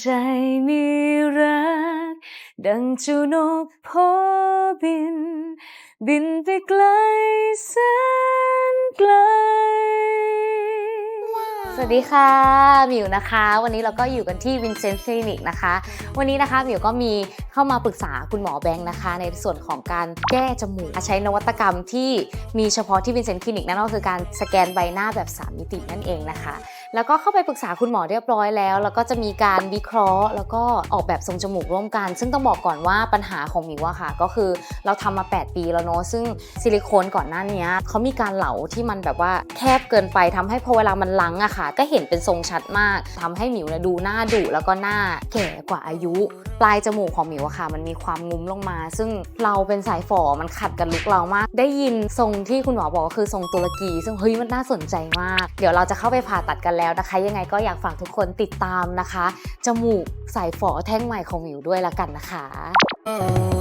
ใจมีรัก ดังจ้านกโพบิน บินไปไกลแสนไกล สวัสดีค่ะหมิวนะคะ วันนี้เราก็อยู่กันที่วินเซนต์คลินิกนะคะ วันนี้นะคะหมิวก็มีเข้ามาปรึกษาคุณหมอแบงค์นะคะ ในส่วนของการแก้จมูกใช้นวัตกรรมที่มีเฉพาะที่วินเซนต์คลินิกนั่นก็คือการสแกนใบหน้าแบบ 3 มิตินั่นเองนะคะ แล้วก็เข้าไปปรึกษาคุณหมอเรียบร้อยแล้ว แล้วก็จะมีการวิเคราะห์ แล้วก็ออกแบบทรงจมูกร่วมกัน ซึ่งต้องบอกก่อนว่าปัญหาของมิวอะค่ะ ก็คือเราทำมา 8 ปีแล้วเนาะ ซึ่งซิลิโคนก่อนหน้านี้เขามีการเหลาที่มันแบบว่าแคบเกินไปทำให้พอเวลามันลังอะค่ะ ก็เห็นเป็นทรงชัดมากทำให้มิวเนี่ยดูหน้าดุแล้วก็หน้าแก่กว่าอายุ ปลายจมูกของมิวอะค่ะ มันมีความงุ้มลงมา ซึ่งเราเป็นสายฝอมันขัดกับลุกเรามาก ได้ยินทรงที่คุณหมอบอกก็คือทรงตุรกี ซึ่งเฮ้ยมันน่าสนใจมาก เดี๋ยวเราจะเข้าไปผ่าตัดกันแล้วนะคะ ยังไงก็อยากฝากทุกคนติดตามนะคะ จมูกสายฝอแท่งใหม่ของหมิวด้วยละกันนะคะ Oh,